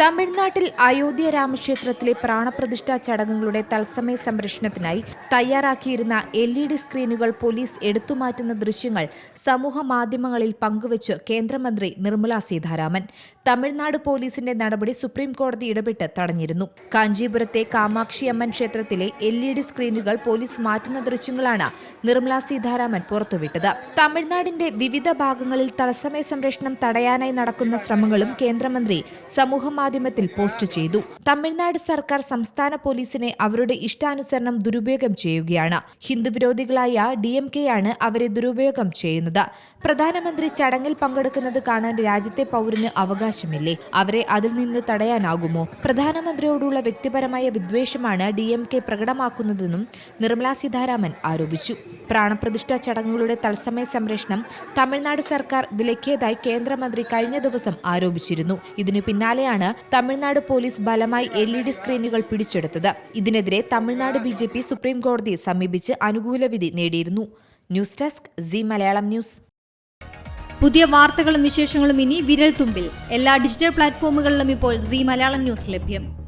തമിഴ്നാട്ടിൽ അയോധ്യ രാമക്ഷേത്രത്തിലെ പ്രാണപ്രതിഷ്ഠാ ചടങ്ങുകളുടെ തത്സമയ സംരക്ഷണത്തിനായി തയ്യാറാക്കിയിരുന്ന എൽ ഇ ഡി സ്ക്രീനുകൾ പോലീസ് എടുത്തുമാറ്റുന്ന ദൃശ്യങ്ങൾ സമൂഹ മാധ്യമങ്ങളിൽ പങ്കുവച്ച് കേന്ദ്രമന്ത്രി നിർമ്മല സീതാരാമൻ തമിഴ്നാട് പോലീസിന്റെ നടപടി സുപ്രീം കോടതി ഇടപെട്ട് തടഞ്ഞിരുന്നു. കാഞ്ചീപുരത്തെ കാമാക്ഷിയമ്മൻ ക്ഷേത്രത്തിലെ എൽ ഇ ഡി സ്ക്രീനുകൾ പോലീസ് മാറ്റുന്ന ദൃശ്യങ്ങളാണ് നിർമ്മല സീതാരാമൻ പുറത്തുവിട്ടത്. തമിഴ്നാടിന്റെ വിവിധ ഭാഗങ്ങളിൽ തത്സമയ സംരക്ഷണം തടയാനായി നടക്കുന്ന ശ്രമങ്ങളും കേന്ദ്രമന്ത്രി സമൂഹമാധ്യമത്തിൽ പോസ്റ്റ് ചെയ്തു. തമിഴ്നാട് സർക്കാർ സംസ്ഥാന പോലീസിനെ അവരുടെ ഇഷ്ടാനുസരണം ദുരുപയോഗം ചെയ്യുകയാണ്. ഹിന്ദുവിരോധികളായ ഡി എം കെയാണ് അവരെ ദുരുപയോഗം ചെയ്യുന്നത്. പ്രധാനമന്ത്രി ചടങ്ങിൽ പങ്കെടുക്കുന്നത് കാണാൻ രാജ്യത്തെ പൗരന് അവകാശമില്ലേ? അവരെ അതിൽ നിന്ന് തടയാനാകുമോ? പ്രധാനമന്ത്രിയോടുള്ള വ്യക്തിപരമായ വിദ്വേഷമാണ് ഡി എം കെ പ്രകടമാക്കുന്നതെന്നും നിർമ്മലാ സീതാരാമൻ ആരോപിച്ചു. പ്രാണപ്രതിഷ്ഠാ ചടങ്ങുകളുടെ തത്സമയ സംരക്ഷണം തമിഴ്നാട് സർക്കാർ വിലക്കിയതായി കേന്ദ്രമന്ത്രി കഴിഞ്ഞ ദിവസം ആരോപിച്ചിരുന്നു. ഇതിനു പിന്നാലെയാണ് തമിഴ്നാട് പോലീസ് ബലമായി എൽ ഇ ഡി സ്ക്രീനുകൾ പിടിച്ചെടുത്തത്. ഇതിനെതിരെ Tamil Nadu B J P supreme കോടതിയെ സമീപിച്ച് അനുകൂല വിധി നേടിയിരുന്നു. News desk C Malayalam news. പുതിയ വാർത്തകളും വിശേഷങ്ങളും ഇനി വിരൽ തുമ്പിൽ എല്ലാ ഡിജിറ്റൽ പ്ലാറ്റ്ഫോമുകളിലും ഇപ്പോൾ സി മലയാളം ന്യൂസ് ലഭ്യം.